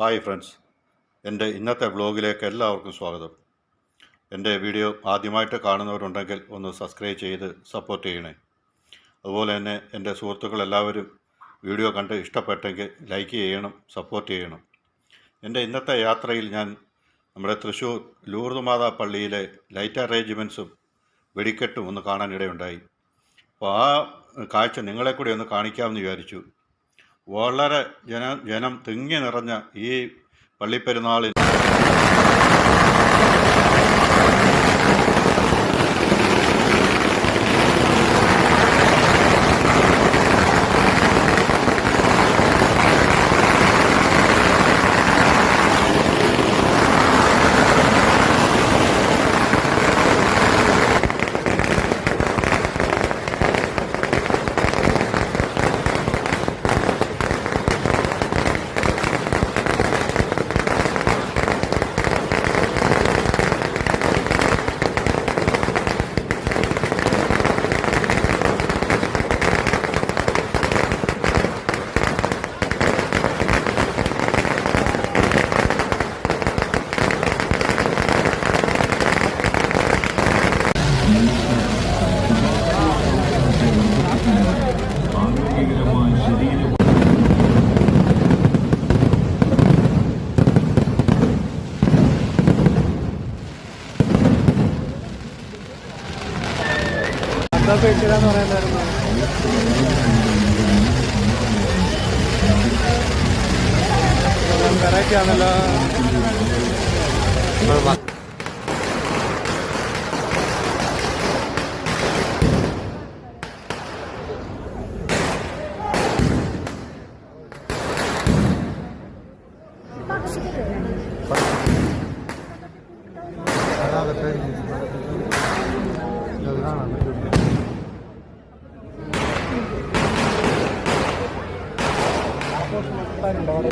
Hi friends എന്റെ ഇന്നത്തെ വ്ലോഗിലേക്ക് എല്ലാവർക്കും സ്വാഗതം. എന്റെ വീഡിയോ ആദ്യമായിട്ട് കാണുന്നവരുണ്ടെങ്കിൽ ഒന്ന് സബ്സ്ക്രൈബ് ചെയ്ത് സപ്പോർട്ട് ചെയ്യണേ. അതുപോലെ തന്നെ എന്റെ സുഹൃത്തുക്കൾ എല്ലാവരും വീഡിയോ കണ്ട് ഇഷ്ടപ്പെട്ടെങ്കിൽ ലൈക്ക് ചെയ്യണം സപ്പോർട്ട് ചെയ്യണം. എന്റെ ഇന്നത്തെ യാത്രയിൽ ഞാൻ നമ്മുടെ തൃശ്ശൂർ ലൂർദ് മാതാ പള്ളിയിലെ ലൈറ്റ് അറേഞ്ച്മെന്റ്സും വെടിക്കെട്ടും ഒന്ന് കാണാനിടയുണ്ടായി. അപ്പോൾ ആ കാഴ്ച നിങ്ങളെ കൂടി ഒന്ന് കാണിക്കാമെന്ന് വിചാരിച്ചു. വളരെ ജന ജനം തിങ്ങി നിറഞ്ഞ ഈ പള്ളിപ്പെരുന്നാളിൽ ലാപ്ടോപ്പ് വെച്ചതാന്ന് പറയുന്നായിരുന്നു വെറൈറ്റി ആണല്ലോ അതാണ് ആൾക്കാരുണ്ടോ അവിടെ